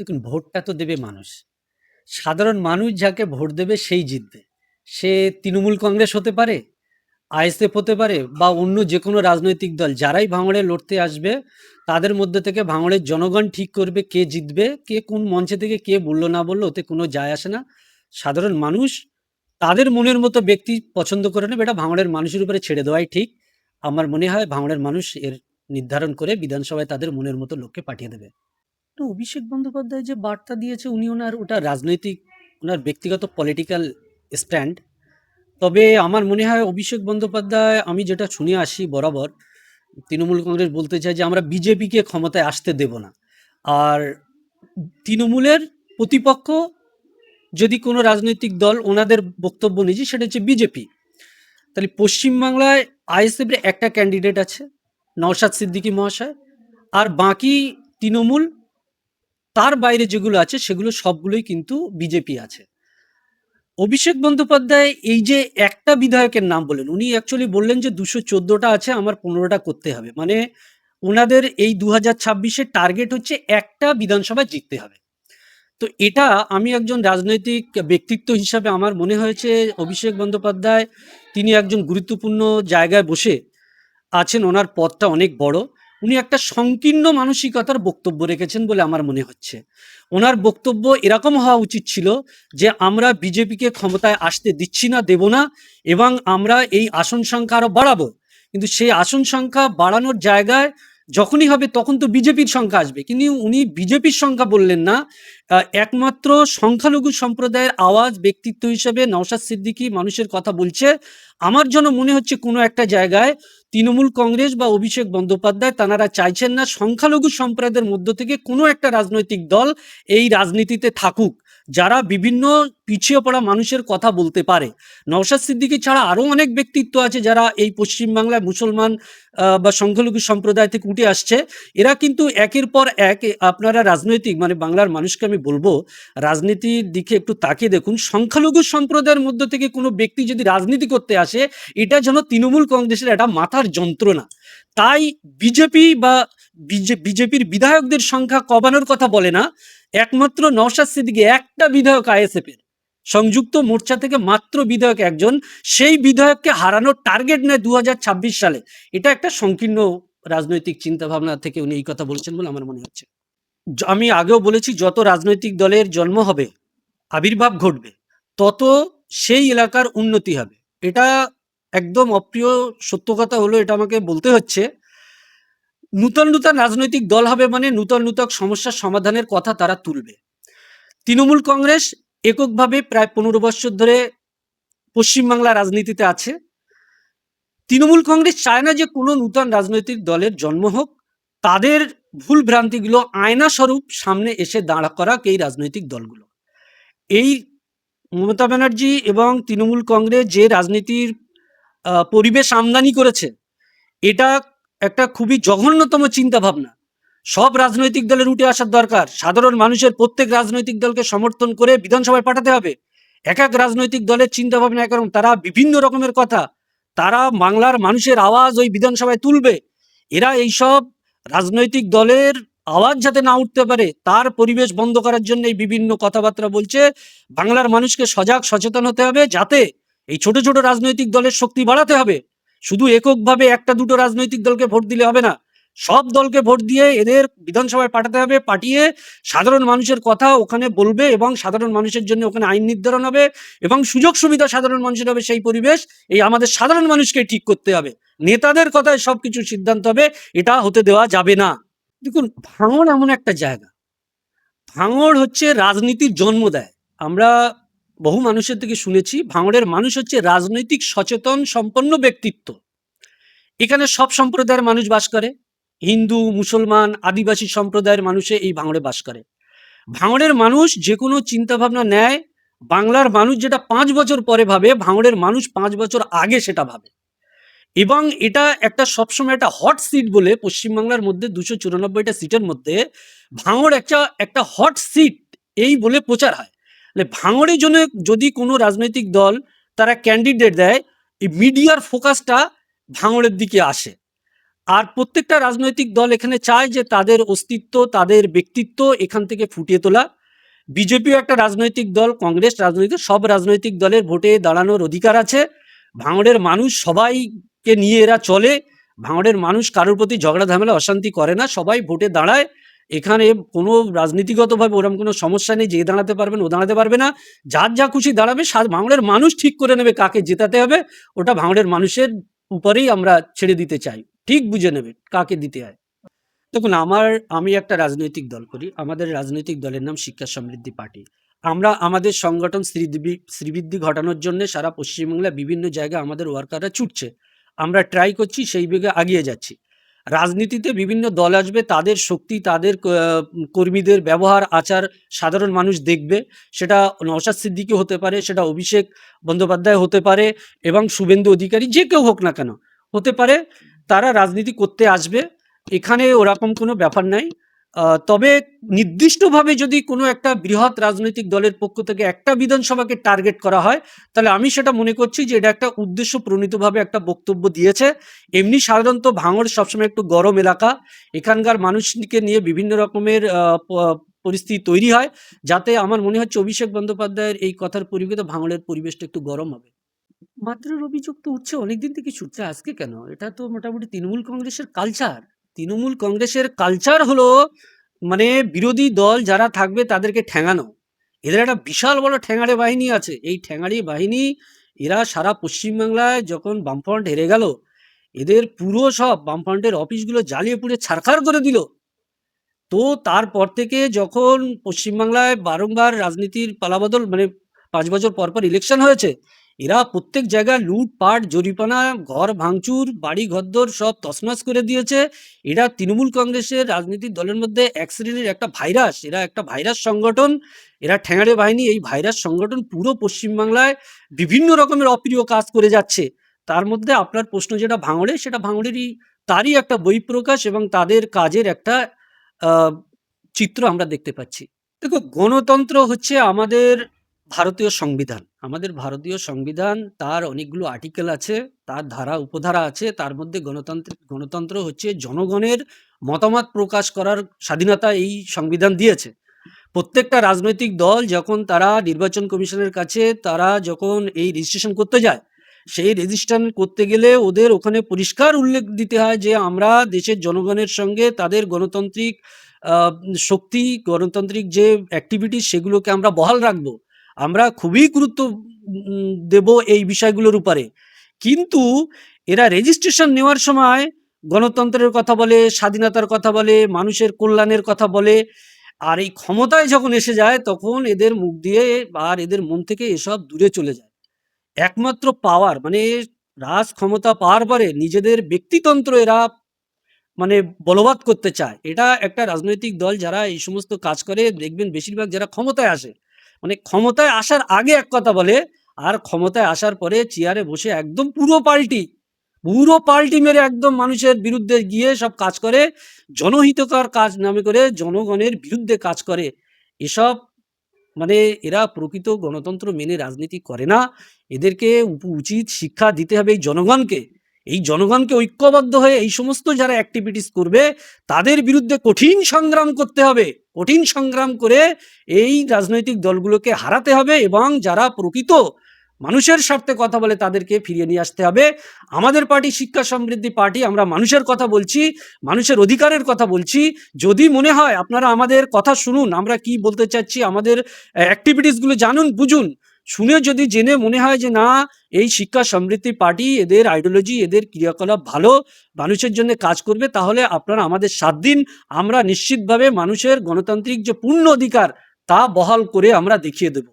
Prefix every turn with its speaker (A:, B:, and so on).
A: দেখুন, ভোটটা তো দেবে মানুষ। সাধারণ মানুষ যাকে ভোট দেবে সেই জিতবে। সে তৃণমূল কংগ্রেস হতে পারে, আইএসএফ হতে পারে বা অন্য যে কোনো রাজনৈতিক দল, যারাই ভাঙড়ে লড়তে আসবে, তাদের মধ্যে থেকে ভাঙড়ের জনগণ ঠিক করবে কে জিতবে, কে কোন মঞ্চে থেকে কে বলল না বলল, ওতে কোনো যায় আসে না। সাধারণ মানুষ তাদের মনের মতো ব্যক্তি পছন্দ করে নেবে, এটা ভাঙড়ের মানুষের উপরে ছেড়ে দেওয়াই ঠিক। আমার মনে হয় ভাঙড়ের মানুষ এর নির্ধারণ করে বিধানসভায় তাদের মনের মতো লোককে পাঠিয়ে দেবে। তো অভিষেক বন্দ্যোপাধ্যায় যে বার্তা দিয়েছে, উনি ওনার ওটা রাজনৈতিক, ওনার ব্যক্তিগত পলিটিক্যাল স্ট্যান্ড তবে আমার মনে হয় অভিষেক বন্দ্যোপাধ্যায়, আমি যেটা শুনে আসি বরাবর, তৃণমূল কংগ্রেস বলতে চায় যে আমরা বিজেপিকে ক্ষমতায় আসতে দেব না। আর তৃণমূলের প্রতিপক্ষ যদি কোনো রাজনৈতিক দল ওনাদের বক্তব্য নিয়েছে সেটা হচ্ছে বিজেপি। তাহলে পশ্চিমবাংলায় আইএসএফের একটা ক্যান্ডিডেট আছে, নওশাদ সিদ্দিকী মহাশয়, আর বাকি তৃণমূল তার বাইরে যেগুলো আছে, সেগুলো সবগুলোই কিন্তু বিজেপি আছে। অভিষেক বন্দ্যোপাধ্যায় এই যে একটা বিধায়কের নাম বললেন উনি অ্যাকচুয়ালি বললেন যে দুশো চোদ্দোটা আছে, আমার পনেরোটা করতে হবে। মানে ওনাদের এই দু হাজার ছাব্বিশের টার্গেট হচ্ছে একটা বিধানসভা জিততে হবে। তো এটা আমি একজন রাজনৈতিক ব্যক্তিত্ব হিসাবে আমার মনে হয়েছে, অভিষেক বন্দ্যোপাধ্যায় তিনি একজন গুরুত্বপূর্ণ জায়গায় বসে আছেন, ওনার পদটা অনেক বড়। উনি একটা সংকীর্ণ মানসিকতার বক্তব্য রেখেছেন বলে আমার মনে হচ্ছে। ওনার বক্তব্য এরকম হওয়া উচিত ছিল যে, আমরা বিজেপিকে ক্ষমতায় আসতে দিচ্ছি না, দেব না এবং আমরা এই আসন সংখ্যা আরও বাড়াবো। কিন্তু সেই আসন সংখ্যা বাড়ানোর জায়গায় যখনই হবে, তখন তো বিজেপির সংখ্যা আসবে। কিন্তু উনি বিজেপির সংখ্যা বললেন না। একমাত্র সংখ্যালঘু সম্প্রদায়ের আওয়াজ ব্যক্তিত্ব হিসেবে নওশাদ সিদ্দিকী মানুষের কথা বলছে। আমার জন্য মনে হচ্ছে কোনো একটা জায়গায় তৃণমূল কংগ্রেস বা অভিষেক বন্দ্যোপাধ্যায় তাঁরা চাইছেন না সংখ্যালঘু সম্প্রদায়ের মধ্য থেকে কোনো একটা রাজনৈতিক দল এই রাজনীতিতে থাকুক। যারা বিভিন্ন পিছিয়ে পড়া মানুষের কথা বলতে পারে। নওশাদ সিদ্দিকী ছাড়া আরও অনেক ব্যক্তিত্ব আছে যারা এই পশ্চিমবাংলায় মুসলমান বা সংখ্যালঘু সম্প্রদায় থেকে উঠে আসছে। এরা কিন্তু একের পর এক আপনারা রাজনৈতিক মানে বাংলার মানুষকে আমি বলব, রাজনীতির দিকে একটু তাকিয়ে দেখুন। সংখ্যালঘু সম্প্রদায়ের মধ্য থেকে কোনো ব্যক্তি যদি রাজনীতি করতে আসে, এটা যেন তৃণমূল কংগ্রেসের একটা মাথার যন্ত্রণা। তাই বিজেপি বা বিজেপির বিধায়কদের সংখ্যা কমানোর কথা বলে না, একমাত্র নওশাদ সিদ্দিকী একটা বিধায়ক আইএসএফ এর সংযুক্ত মোর্চা থেকে মাত্র বিধায়ক একজন, সেই বিধায়ককে হারানোর টার্গেট নেয় দু সালে। এটা একটা সংকীর্ণ রাজনৈতিক চিন্তা ভাবনা থেকে উনি এই কথা বলছেন বলে আমার মনে হচ্ছে। আমি আগেও বলেছি, যত রাজনৈতিক দলের জন্ম হবে, আবির্ভাব ঘটবে, তত সেই এলাকার উন্নতি হবে। এটা একদম অপ্রিয় সত্য কথা হলো, এটা আমাকে বলতে হচ্ছে। নূতন নূতন রাজনৈতিক দল হবে মানে নূতন নূতন সমস্যার সমাধানের কথা তারা তুলবে। তৃণমূল কংগ্রেস এককভাবে প্রায় পনেরো বছর ধরে পশ্চিমবাংলা রাজনীতিতে আছে। তৃণমূল কংগ্রেস চায় না যে কোনো নূতন রাজনৈতিক দলের জন্ম হোক। তাদের ভুল ভ্রান্তিগুলো আয়না স্বরূপ সামনে এসে দাঁড়া করা এই রাজনৈতিক দলগুলো। এই মমতা ব্যানার্জি এবং তৃণমূল কংগ্রেস যে রাজনীতির পরিবেশ আমদানি করেছে, এটা একটা খুবই জঘন্যতম চিন্তা ভাবনা সব রাজনৈতিক দলের উঠে আসার দরকার। সাধারণ মানুষের প্রত্যেক রাজনৈতিক দলকে সমর্থন করে বিধানসভায় পাঠাতে হবে। এক এক রাজনৈতিক দলের চিন্তা ভাবনা একরকম তারা বিভিন্ন রকমের কথা। তারা বাংলার মানুষের আওয়াজ ওই বিধানসভায় তুলবে। এরা এইসব রাজনৈতিক দলের আওয়াজ যাতে না উঠতে পারে, তার পরিবেশ বন্ধ করার জন্য এই বিভিন্ন কথাবার্তা বলছে। বাংলার মানুষকে সজাগ, সচেতন হতে হবে যাতে এই ছোট ছোট রাজনৈতিক দলের শক্তি বাড়াতে হবে। শুধু এককভাবে একটা দুটো রাজনৈতিক দলকে ভোট দিলে হবে না, সব দলকে ভোট দিয়ে এদের বিধানসভায় পাঠাতে হবে, পাঠিয়ে সাধারণ মানুষের কথা ওখানে বলবে এবং সাধারণ মানুষের জন্য ওখানে আইন নির্ধারণ হবে এবং সুযোগ সুবিধা সাধারণ মানুষের হবে সেই পরিবেশ এই আমাদের সাধারণ মানুষকে ঠিক করতে হবে। নেতাদের কথায় সবকিছু সিদ্ধান্ত হবে, এটা হতে দেওয়া যাবে না। দেখুন, ভাঙড় এমন একটা জায়গা। ভাঙড় হচ্ছে রাজনীতির জন্ম দেয়। আমরা বহু মানুষের থেকে শুনেছি, ভাঙড়ের মানুষ হচ্ছে রাজনৈতিক সচেতন, সম্পন্ন ব্যক্তিত্ব। এখানে সব সম্প্রদায়ের মানুষ বাস করে। হিন্দু, মুসলমান, আদিবাসী সম্প্রদায়ের মানুষে এই ভাঙড়ে বাস করে। ভাঙড়ের মানুষ যে কোনো চিন্তাভাবনা নেয়, বাংলার মানুষ যেটা পাঁচ বছর পরে ভাবে, ভাঙড়ের মানুষ পাঁচ বছর আগে সেটা ভাবে। এবং এটা একটা সবসময় একটা হট সিট বলে পশ্চিমবাংলার মধ্যে দুশো চুরানব্বইটা সিটের মধ্যে ভাঙড় একটা একটা হট সিট এই বলে প্রচার হয়। ভাঙড়ের জন্য যদি কোনো রাজনৈতিক দল তারা ক্যান্ডিডেট দেয়, এই মিডিয়ার ফোকাসটা ভাঙড়ের দিকে আসে। আর প্রত্যেকটা রাজনৈতিক দল এখানে চায় যে তাদের অস্তিত্ব, তাদের ব্যক্তিত্ব এখান থেকে ফুটিয়ে তোলা। বিজেপিও একটা রাজনৈতিক দল, কংগ্রেস রাজনৈতিক, সব রাজনৈতিক দলের ভোটে দাঁড়ানোর অধিকার আছে। ভাঙড়ের মানুষ সবাইকে নিয়ে এরা চলে। ভাঙড়ের মানুষ কারোর প্রতি ঝগড়া, ঝামেলা, অশান্তি করে না, সবাই ভোটে দাঁড়ায়। এখানে কোনো রাজনীতিগতভাবে ওরকম কোনো সমস্যা নেই, যে দাঁড়াতে পারবেন ও দাঁড়াতে পারবে না। যার যা খুশি দাঁড়াবে ভাঙড়ের মানুষ ঠিক করে নেবে কাকে জেতাতে হবে, ওটা ভাঙড়ের মানুষের উপরেই আমরা ছেড়ে দিতে চাই। ঠিক বুঝে নেবে কাকে দিতে হয়। দেখুন, আমার, আমি একটা রাজনৈতিক দল করি, আমাদের রাজনৈতিক দলের নাম শিক্ষা সমৃদ্ধি পার্টি। আমরা, আমাদের সংগঠন শ্রীবৃদ্ধি শ্রীবৃদ্ধি ঘটানোর জন্য সারা পশ্চিমবাংলা বিভিন্ন জায়গায় আমাদের ওয়ার্কাররা ছুটছে। আমরা ট্রাই করছি, সেই বেগে আগিয়ে যাচ্ছি। রাজনীতিতে বিভিন্ন দল আসবে, তাদের শক্তি, তাদের কর্মীদের ব্যবহার, আচার সাধারণ মানুষ দেখবে। সেটা নওশাদ সিদ্দিকি হতে পারে, সেটা অভিষেক বন্দ্যোপাধ্যায় হতে পারে এবং শুভেন্দু অধিকারী যে কেউ হোক না কেন। হতে পারে তারা রাজনীতি করতে আসবে, এখানে ওরকম কোনো ব্যাপার নাই। তবে নির্দিষ্টভাবে যদি কোনো একটা বৃহৎ রাজনৈতিক দলের পক্ষ থেকে একটা বিধানসভাকে টার্গেট করা হয়, তাহলে আমি সেটা মনে করছি যে এটা একটা উদ্দেশ্য প্রণীতভাবে একটা বক্তব্য দিয়েছে। এমনি সাধারণত ভাঙড় সবসময় একটু গরম এলাকা। এখানকার মানুষকে নিয়ে বিভিন্ন রকমের পরিস্থিতি তৈরি হয়, যাতে আমার মনে হচ্ছে অভিষেক বন্দ্যোপাধ্যায়ের এই কথার পরিপ্রেক্ষিতে ভাঙড়ের পরিবেশটা একটু গরম হবে। মাত্রার অভিযোগ তো উঠছে, অনেকদিন থেকে ছুটছে, আজকে কেন? এটা তো মোটামুটি তৃণমূল কংগ্রেসের কালচার তৃণমূল কংগ্রেসের কালচার হলো মানে বিরোধী দল যারা থাকবে তাদেরকে ঠ্যাঙানো এদের একটা বিশাল বড় ঠ্যাঙাড়ে বাহিনী আছে। এই ঠ্যাঙাড়ি বাহিনী এরা সারা পশ্চিমবাংলায় যখন বামফ্রন্ট হেরে গেল, এদের পুরো সব বামফ্রন্টের অফিসগুলো জ্বালিয়ে পুড়ে ছারখার করে দিল। তো তারপর থেকে যখন পশ্চিমবাংলায় বারংবার রাজনীতির পালাবদল মানে পাঁচ বছর পর পর ইলেকশন হয়েছে এরা প্রত্যেক জায়গায় লুটপাট জরিপানা ঘর ভাঙচুর, বাড়ি ঘরদোর সব তছনছ করে দিয়েছে। এরা তৃণমূল কংগ্রেসের রাজনীতির দলের মধ্যে এক শ্রেণির একটা ভাইরাস। এরা একটা ভাইরাস সংগঠন। এরা ঠ্যাঙাড়ে বাহিনী। এই ভাইরাস সংগঠন পুরো পশ্চিমবাংলায় বিভিন্ন রকমের অপ্রিয় কাজ করে যাচ্ছে। তার মধ্যে আপনার প্রশ্ন যেটা ভাঙড়ে, সেটা ভাঙড়েরই তারই একটা বহিঃপ্রকাশ এবং তাদের কাজের একটা চিত্র আমরা দেখতে পাচ্ছি। দেখো, গণতন্ত্র হচ্ছে আমাদের ভারতীয় সংবিধান। আমাদের ভারতীয় সংবিধান, তার অনেকগুলো আর্টিকেল আছে, তার ধারা, উপধারা আছে, তার মধ্যে গণতন্ত্র গণতন্ত্র হচ্ছে জনগণের মতামত প্রকাশ করার স্বাধীনতা এই সংবিধান দিয়েছে। প্রত্যেকটা রাজনৈতিক দল যখন তারা নির্বাচন কমিশনের কাছে তারা যখন এই রেজিস্ট্রেশন করতে যায়, সেই রেজিস্ট্রেশন করতে গেলে ওদের ওখানে পরিষ্কার উল্লেখ দিতে হয় যে আমরা দেশের জনগণের সঙ্গে তাদের গণতান্ত্রিক শক্তি, গণতান্ত্রিক যে অ্যাক্টিভিটি সেগুলোকে আমরা বহাল রাখব। আমরা খুবই গুরুত্ব দেব এই বিষয়গুলোর উপরে। কিন্তু এরা রেজিস্ট্রেশন নেওয়ার সময় গণতন্ত্রের কথা বলে, স্বাধীনতার কথা বলে, মানুষের কল্যাণের কথা বলে, আর এই ক্ষমতায় যখন এসে যায়, তখন এদের মুখ দিয়ে আর এদের মন থেকে এসব দূরে চলে যায়। একমাত্র পাওয়ার মানে রাজ ক্ষমতা পাওয়ার পরে নিজেদের ব্যক্তিতন্ত্র এরা মানে বলবৎ করতে চায়। এটা একটা রাজনৈতিক দল যারা এই সমস্ত কাজ করে, দেখবেন বেশিরভাগ যারা ক্ষমতায় আসে মানে ক্ষমতায় আসার আগে এক কথা বলে, আর ক্ষমতায় আসার পরে চেয়ারে বসে একদম পুরো পাল্টি পুরো পাল্টি মেরে একদম মানুষের বিরুদ্ধে গিয়ে সব কাজ করে, জনহিতকর কাজ নামে করে জনগণের বিরুদ্ধে কাজ করে। এসব মানে এরা প্রকৃত গণতন্ত্র মেনে রাজনীতি করে না। এদেরকে উচিত শিক্ষা দিতে হবে এই জনগণকে। এই জনগণকে ঐক্যবদ্ধ হয়ে এই সমস্ত যারা অ্যাক্টিভিটিস করবে, তাদের বিরুদ্ধে কঠিন সংগ্রাম করতে হবে। কঠিন সংগ্রাম করে এই রাজনৈতিক দলগুলোকে হারাতে হবে এবং যারা প্রকৃত মানুষের স্বার্থে কথা বলে তাদেরকে ফিরিয়ে নিয়ে আসতে হবে। আমাদের পার্টি শিক্ষা সমৃদ্ধি পার্টি, আমরা মানুষের কথা বলছি, মানুষের অধিকারের কথা বলছি। যদি মনে হয় আপনারা আমাদের কথা শুনুন, আমরা কি বলতে চাচ্ছি, আমাদের অ্যাক্টিভিটিসগুলো জানুন, বুঝুন। শুনে যদি জেনে মনে হয় যে না, এই শিক্ষা সমৃদ্ধি পার্টি এদের আইডিওলজি এদের ক্রিয়াকলাপ ভালো, মানুষের জন্য কাজ করবে, তাহলে আপনারা আমাদের সাত দিন আমরা নিশ্চিতভাবে মানুষের গণতান্ত্রিক যে পূর্ণ অধিকার, তা বহাল করে আমরা দেখিয়ে দেব।